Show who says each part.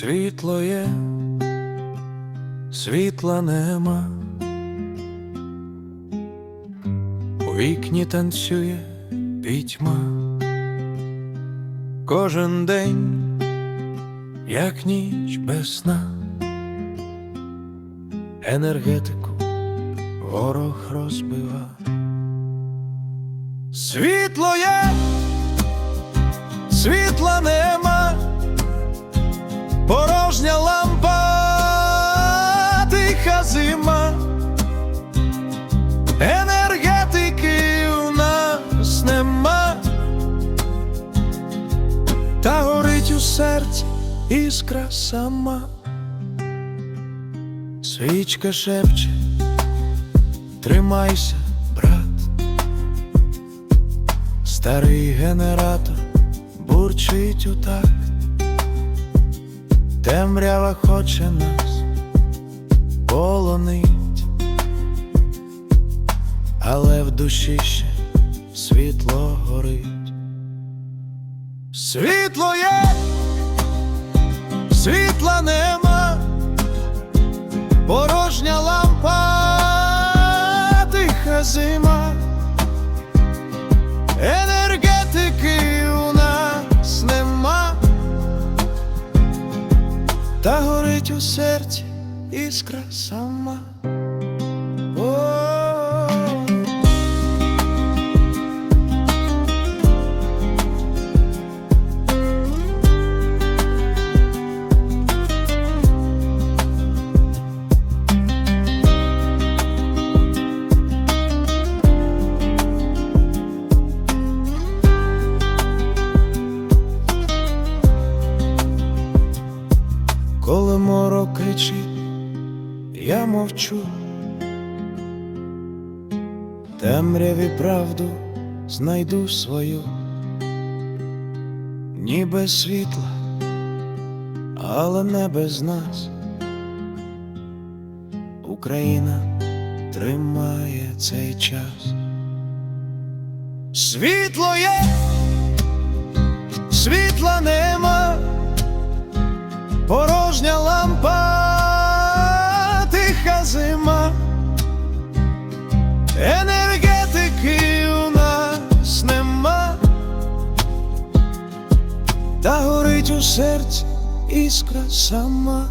Speaker 1: Світло є, світла нема. У вікні танцює пітьма. Кожен день, як ніч без сна. Енергетику ворог розбива. Світло є, світла нема, зима, енергетики у нас нема, та горить у серці іскра сама, свічка шепче, тримайся, брат. Старий генератор бурчить у такт Темрява хоче нас полонить, але в душі ще світло горить. Світло є, світла нема, порожня лампа, тиха зима. Енергетики у нас нема, та горить у серці іскра сама. Коли морок кричить, я мовчу, темряві правду знайду свою, ніби світла, але не без нас. Україна тримає цей час. Світло є, світла нема порожня горить у серці іскра сама.